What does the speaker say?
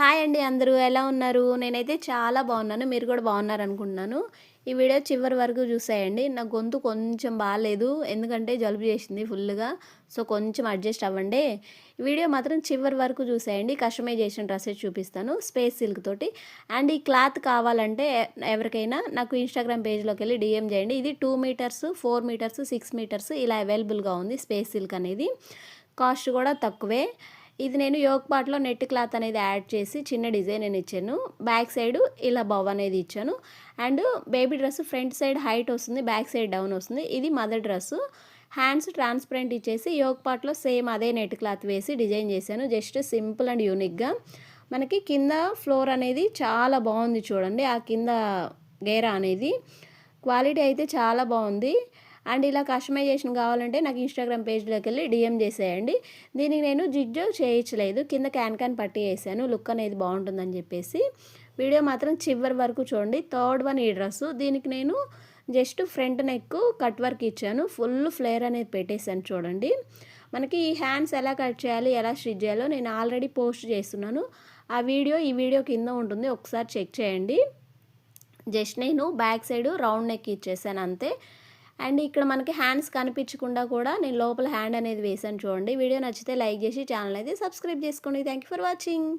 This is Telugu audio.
హాయ్ అండి అందరూ ఎలా ఉన్నారు? నేనైతే చాలా బాగున్నాను మీరు కూడా బాగున్నారు అనుకుంటున్నాను ఈ వీడియో చివరి వరకు చూసేయండి. నా గొంతు కొంచెం బాగాలేదు ఎందుకంటే జలుబు చేసింది ఫుల్గా. సో కొంచెం అడ్జస్ట్ అవ్వండి. వీడియో మాత్రం చివరి వరకు చూసేయండి. కస్టమైజేషన్ డ్రెస్సెస్ చూపిస్తాను స్పేస్ సిల్క్ తోటి. అండ్ ఈ క్లాత్ కావాలంటే ఎవరికైనా నాకు ఇన్స్టాగ్రామ్ పేజ్లోకి వెళ్ళి డిఎం చేయండి. ఇది two meters four meters six meters ఇలా అవైలబుల్గా ఉంది స్పేస్ సిల్క్ అనేది. కాస్ట్ కూడా తక్కువే. ఇది నేను యోగ్ పాట్లో నెట్ క్లాత్ అనేది యాడ్ చేసి చిన్న డిజైన్ నేను ఇచ్చాను. బ్యాక్ సైడ్ ఇలా బవ్ అనేది ఇచ్చాను. And baby dress front side height వస్తుంది బ్యాక్ సైడ్ డౌన్ వస్తుంది. ఇది మదర్ డ్రెస్. హ్యాండ్స్ ట్రాన్స్పరెంట్ ఇచ్చేసి యోగ్ పాట్లో సేమ్ అదే నెట్ క్లాత్ వేసి డిజైన్ చేశాను. జస్ట్ సింపుల్ అండ్ యూనిక్గా. మనకి కింద ఫ్లోర్ అనేది చాలా బాగుంది చూడండి. ఆ కింద గేరా అనేది. క్వాలిటీ అయితే చాలా బాగుంది. అండ్ ఇలా కస్టమైజేషన్ కావాలంటే నాకు ఇన్స్టాగ్రామ్ పేజ్లోకి వెళ్ళి డిఎం చేసేయండి. దీనికి నేను జిడ్జో చేయించలేదు. కింద క్యాన్ క్యాన్ పట్టి వేసాను. లుక్ అనేది బాగుంటుందని చెప్పేసి. వీడియో మాత్రం చివరి వరకు చూడండి. థర్డ్ వన్ ఈ డ్రెస్సు. దీనికి నేను just front neck cut work ఇచ్చాను. ఫుల్ ఫ్లేర్ అనేది పెట్టేశాను చూడండి. మనకి ఈ హ్యాండ్స్ ఎలా కట్ చేయాలి ఎలా స్టిచ్ చేయాలో నేను ఆల్రెడీ పోస్ట్ చేస్తున్నాను. ఆ వీడియో ఈ వీడియో కింద ఉంటుంది. ఒకసారి చెక్ చేయండి. జస్ట్ నేను బ్యాక్ సైడ్ రౌండ్ నెక్ ఇచ్చేసాను అంతే. అండ్ ఇక్కడ మనకి హ్యాండ్స్ కనిపించకుండా కూడా నేను లోపల హ్యాండ్ అనేది వేసాను చూడండి. వీడియో నచ్చితే లైక్ చేసి ఛానల్ అయితే సబ్స్క్రైబ్ చేసుకోండి. Thank you for watching